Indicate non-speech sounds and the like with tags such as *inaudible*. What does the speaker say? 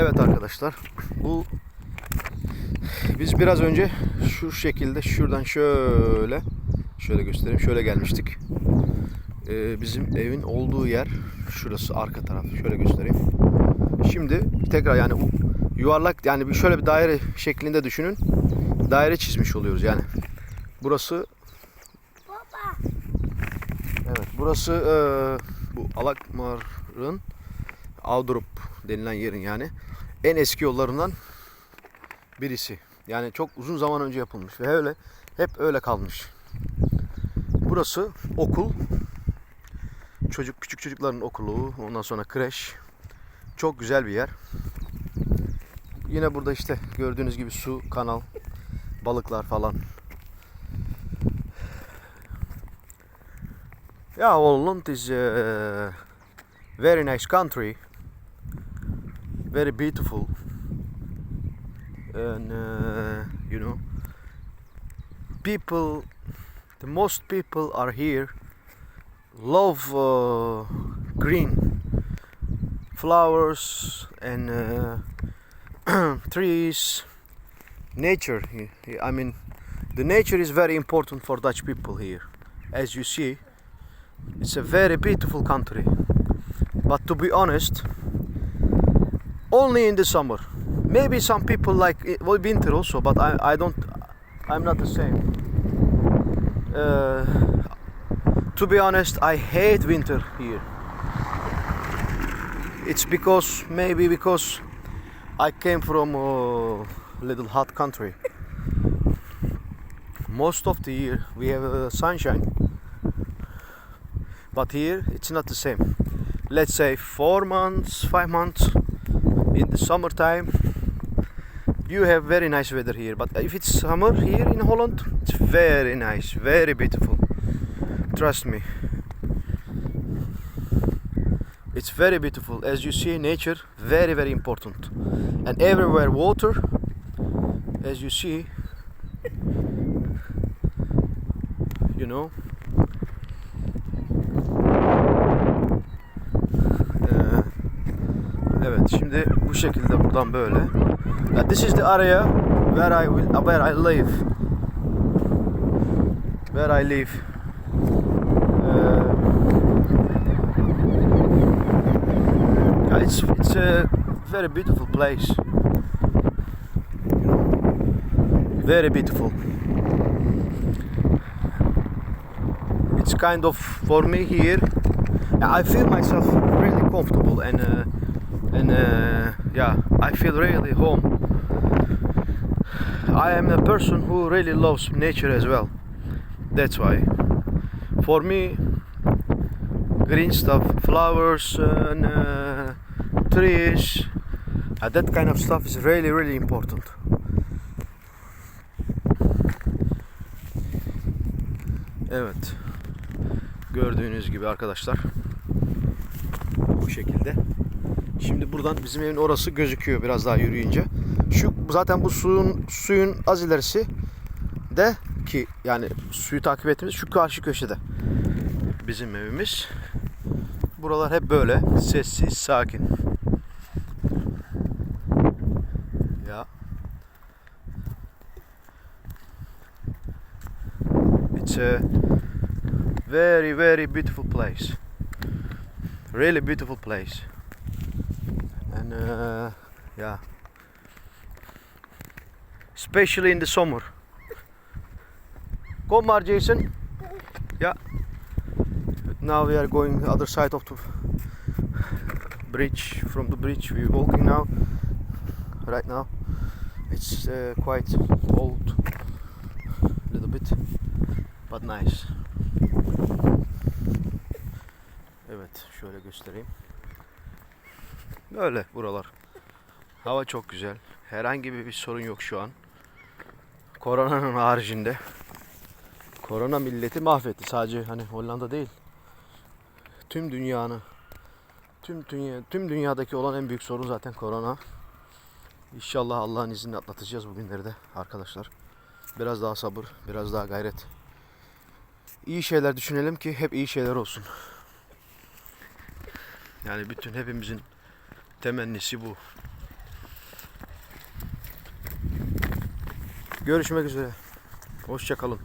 Evet arkadaşlar. Bu biz biraz önce şu şekilde şuradan şöyle şöyle göstereyim. Şöyle gelmiştik. Ee, bizim evin olduğu yer şurası arka taraf. Şöyle göstereyim. Şimdi tekrar yani u- yuvarlak yani bir şöyle bir daire şeklinde düşünün. Daire çizmiş oluyoruz yani. Burası Evet burası eee, bu Alakmar'ın Avdurup denilen yerin yani en eski yollarından birisi. Yani çok uzun zaman önce yapılmış ve öyle hep öyle kalmış. Burası okul. Çocuk küçük çocukların okulu, ondan sonra kreş. Çok güzel bir yer. Yine burada işte gördüğünüz gibi su, kanal, balıklar falan. Yeah, Holland is a very nice country, very beautiful, and uh, you know, people, the most people are here, love uh, green flowers and uh, *clears throat* trees, nature. I mean, the nature is very important for Dutch people here, as you see. It's a very beautiful country. But to be honest, only in the summer. Maybe some people like well, winter also, but I, I don't. I'm not the same. Uh, to be honest, I hate winter here. It's because maybe because I came from a little hot country. Most of the year we have uh, sunshine but here it's not the same let's say four months five months in the summertime. You have very nice weather here but if it's summer here in holland it's very nice very beautiful. Trust me. It's very beautiful. As you see nature very very important. And everywhere water as you see you know Evet şimdi bu şekilde buradan böyle. Uh, this is the area where I will, where I live. Where I live. Uh, it's it's a very beautiful place. Very beautiful. It's kind of for me here I feel myself really comfortable and uh, and uh, yeah, I feel really home. I am a person who really loves nature as well. That's why, for me, green stuff, flowers and uh, trees, uh, that kind of stuff is really really important. Evet. Gördüğünüz gibi arkadaşlar bu şekilde. Şimdi buradan bizim evin orası gözüküyor biraz daha yürüyünce. Şu zaten bu suyun suyun az ilerisi de ki yani suyu takip ettiğimiz şu karşı köşede bizim evimiz. Buralar hep böyle sessiz, sakin. Ya. It's a very very beautiful place really beautiful place uh, yeah especially in the summer. Come on Jason. Yeah now we are going the other side of the bridge from the bridge we're walking now. Right now. It's uh, quite old a little bit. But nice. Evet şöyle göstereyim. Böyle buralar. Hava çok güzel. Herhangi bir sorun yok şu an. Koronanın haricinde. Korona milleti mahvetti. Sadece hani Hollanda değil. Tüm dünyanı tüm dünya tüm dünyadaki olan en büyük sorun zaten korona. İnşallah Allah'ın izniyle atlatacağız bu günleri de arkadaşlar. Biraz daha sabır, biraz daha gayret. İyi şeyler düşünelim ki hep iyi şeyler olsun. Yani bütün hepimizin temennisi bu. Görüşmek üzere. Hoşçakalın.